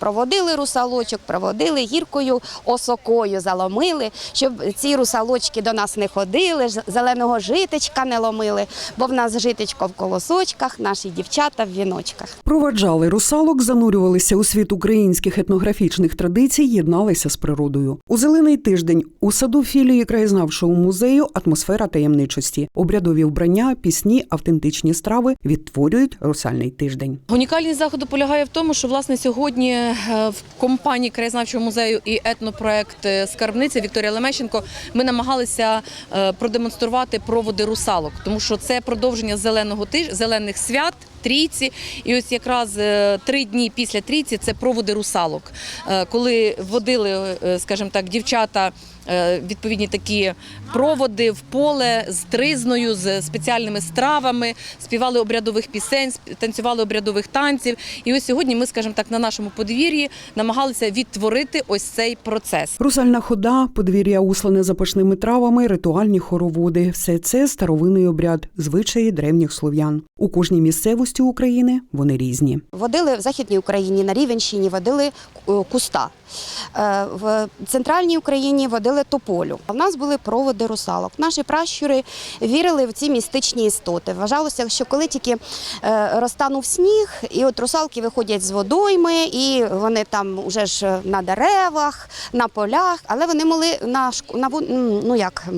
проводили русалочок, проводили гіркою осокою, заломили, щоб ці русалочки до нас не ходили, зеленого житечка не ломили, бо в нас житечко в колосочках, наші дівчата в віночках. Проваджали русалок, занурювалися у світ українських етнографічних традицій, єдналися з природою. У зелений тиждень у саду філії краєзнавчого музею атмосфера таємничості, обрядові вбрання, пісні, автентичні страви відтворюють русальний тиждень. Унікальність заходу полягає в тому, що власне сьогодні в компанії краєзнавчого музею і етнопроект е, Скарбниця Вікторія Лемещенко ми намагалися е, продемонструвати проводи русалок, тому що це продовження зелених свят. Трійці, і ось якраз е, три дні після трійці це проводи русалок, Е, коли водили, е, скажімо так, дівчата відповідні такі проводи в поле з тризною, з спеціальними стравами, співали обрядових пісень, танцювали обрядових танців. І ось сьогодні ми, скажімо так, на нашому подвір'ї намагалися відтворити ось цей процес. Русальна хода, подвір'я услане запашними травами, ритуальні хороводи все це старовинний обряд, звичаї древніх слов'ян. У кожній місцевості України вони різні. Водили в Західній Україні, на Рівенщині водили е, куста. Е, В центральній Україні водили тополю. В нас були проводи русалок. Наші пращури вірили в ці містичні істоти. Вважалося, що коли тільки е, розтанув сніг, і от русалки виходять з водойми, і вони там уже ж на деревах, на полях, але вони могли на ну як.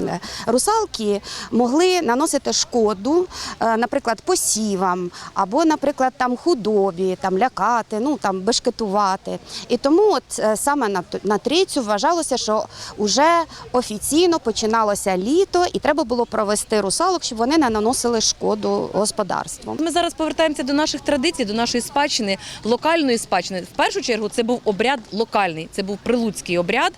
Е, Русалки могли наносити шкоду, е, наприклад, посівам або, наприклад, там худобі, там лякати, ну там бешкетувати. І тому, от е, саме на, на трійцю вважалося, що вже офіційно починалося літо, і треба було провести русалок, щоб вони не наносили шкоду господарству. Ми зараз повертаємося до наших традицій, до нашої спадщини, локальної спадщини. В першу чергу це був обряд локальний, це був прилуцький обряд,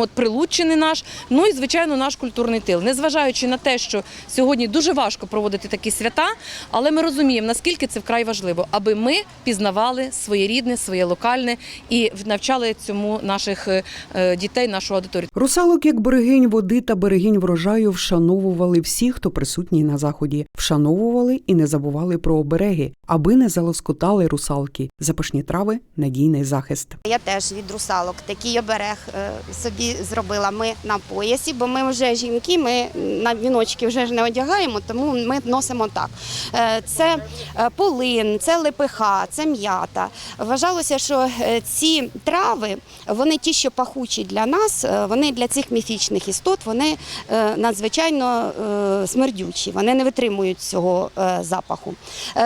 от прилуччини наш. Ну і звичайно, наш культурний тил. Незважаючи на те, що сьогодні дуже важко проводити такі свята, але ми розуміємо, наскільки це вкрай важливо, аби ми пізнавали своє рідне, своє локальне і навчали цьому наших е, е, дітей, нашу аудиторію. Русалок, як берегинь води та берегинь врожаю, вшановували всі, хто присутній на заході, вшановували і не забували про обереги, аби не залоскотали русалки. Запашні трави надійний захист. Я теж від русалок такий оберег е, собі зробила. Ми на поясі, бо ми вже жінки, ми на віночки вже не одягаємо, тому ми носимо так. Е, Це е, полин, це лепиха, це м'ята. Вважалося, що е, ці трави, вони ті, що пахучі для нас, вони для цих міфічних істот, вони надзвичайно смердючі, вони не витримують цього запаху.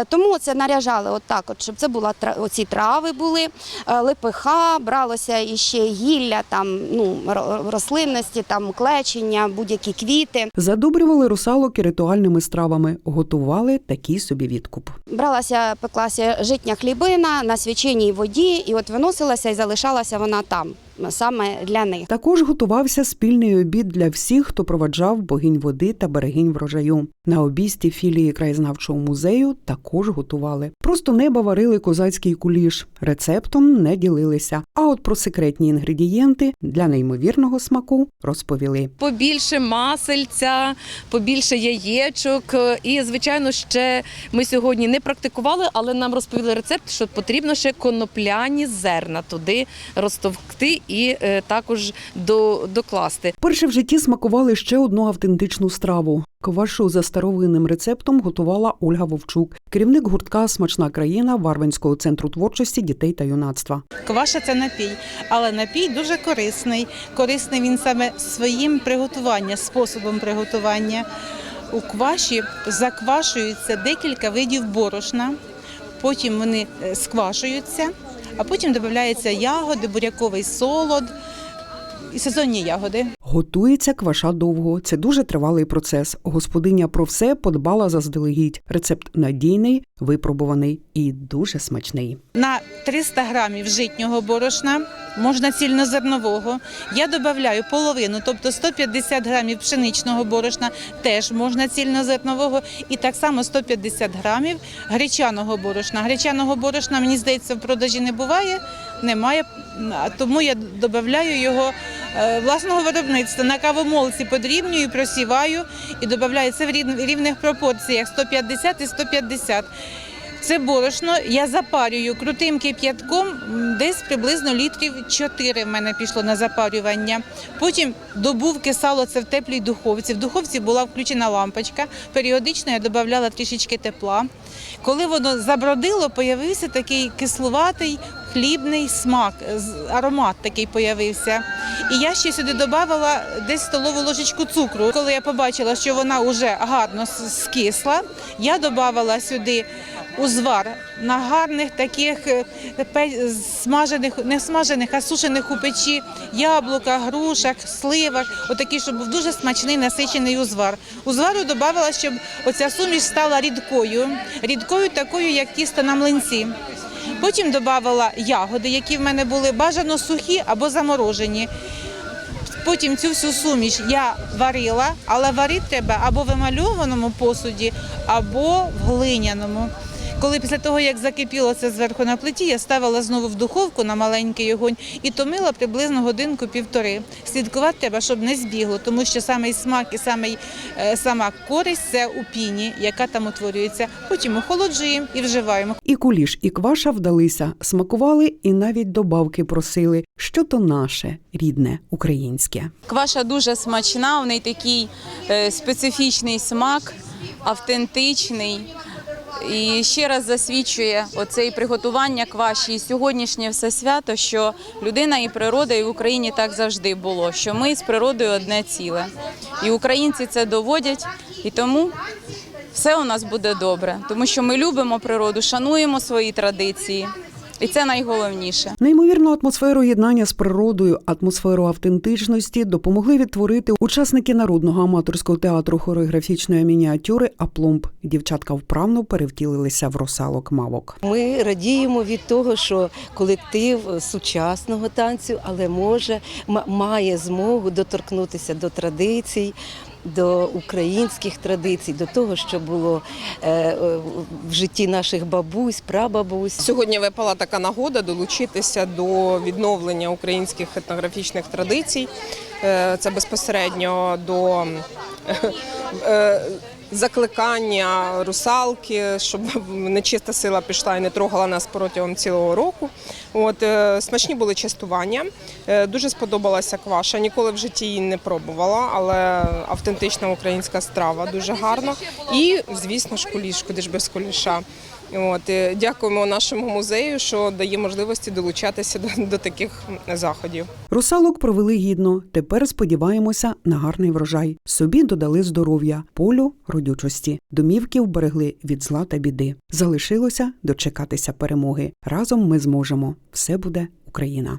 Тому це наряжали отак, от, щоб це була оці трави були, лепиха, бралося іще гілля, там ну рослинності, там клечення, будь-які квіти. Задобрювали русалок і ритуальними стравами, готували такий собі відкуп. Бралася, пеклася житня хлібина на свяченій воді, і от виносилася і залишалася вона там саме для них. Також готувався спільний обід для всіх, хто проваджав богинь води та берегинь врожаю. На обісті філії краєзнавчого музею також готували. Просто неба варили козацький куліш, рецептом не ділилися. А от про секретні інгредієнти для неймовірного смаку розповіли. побільше масельця, побільше яєчок. І, звичайно, ще ми сьогодні не практикували, але нам розповіли рецепт, що потрібно ще конопляні зерна туди розтовкти і е, також до, докласти. Перше в житті смакували ще одну автентичну страву. Ковашу за старовинним рецептом готувала Ольга Вовчук, керівник гуртка Смачна країна Варвинського центру творчості дітей та юнацтва. Кваша це напій, але напій дуже корисний. Корисний він саме своїм приготуванням, способом приготування. У кваші заквашуються декілька видів борошна, потім вони е, сквашуються, а потім додаються ягоди, буряковий солод і сезонні ягоди. Готується кваша довго. Це дуже тривалий процес. Господиня про все подбала заздалегідь. Рецепт надійний, випробуваний і дуже смачний. На 300 грамів житнього борошна, можна цільнозернового. Я додаю половину, тобто 150 грамів пшеничного борошна, теж можна цільнозернового. І так само 150 грамів гречаного борошна. Гречаного борошна, мені здається, в продажі не буває, немає, тому я додаю його власного виробництва. На кавомолці подрібнюю, просіваю і додаю це в рів- рівних пропорціях 150 і 150. Це борошно я запарюю крутим кип'ятком, десь приблизно літрів 4 в мене пішло на запарювання. Потім добувки сало це в теплій духовці. В духовці була включена лампочка. Періодично я додавала трішечки тепла. Коли воно забродило, появився такий кислуватий хлібний смак, аромат такий появився. І я ще сюди додавала десь столову ложечку цукру. Коли я побачила, що вона вже гарно скисла, я додавала сюди узвар на гарних таких е, смажених, не смажених, а сушених у печі яблуках, грушах, сливах. Отакий, щоб був дуже смачний насичений узвар. Узвару додавала, щоб оця суміш стала рідкою, рідкою такою, як тісто на млинці. Потім додавала ягоди, які в мене були бажано сухі або заморожені. Потім цю всю суміш я варила, але варити треба або в емальованому посуді, або в глиняному. Коли після того, як закипіло це зверху на плиті, я ставила знову в духовку на маленький огонь і томила приблизно годинку-півтори. Слідкувати треба, щоб не збігло, тому що самий смак і самий, е, сама користь це у піні, яка там утворюється. Потім охолоджуємо і вживаємо. І куліш, і кваша вдалися, смакували і навіть добавки просили, що то наше, рідне, українське. Кваша дуже смачна, у неї такий е, специфічний смак, автентичний. І ще раз засвідчує оце і приготування кваші, і сьогоднішнє все свято, що людина і природа, і в Україні так завжди було, що ми з природою одне ціле. І українці це доводять, і тому все у нас буде добре, тому що ми любимо природу, шануємо свої традиції, і це найголовніше. Неймовірну атмосферу єднання з природою, атмосферу автентичності допомогли відтворити учасники народного аматорського театру хореографічної мініатюри Апломб. Дівчатка вправно перевтілилися в русалок мавок. Ми радіємо від того, що колектив сучасного танцю, але може має змогу доторкнутися до традицій. До українських традицій, до того, що було е, е, в житті наших бабусь, прабабусь. Сьогодні випала така нагода долучитися до відновлення українських етнографічних традицій. Е, Це безпосередньо до закликання русалки, щоб нечиста сила пішла і не трогала нас протягом цілого року. От е, смачні були частування. Е, Дуже сподобалася кваша. Ніколи в житті її не пробувала, але автентична українська страва дуже гарна. І, звісно ж, куліш, куди ж без куліша. От дякуємо нашому музею, що дає можливості долучатися до, до таких заходів. Русалок провели гідно. Тепер сподіваємося на гарний врожай. Собі додали здоров'я, полю родючості. Домівки вберегли від зла та біди. Залишилося дочекатися перемоги. Разом ми зможемо. Все буде Україна.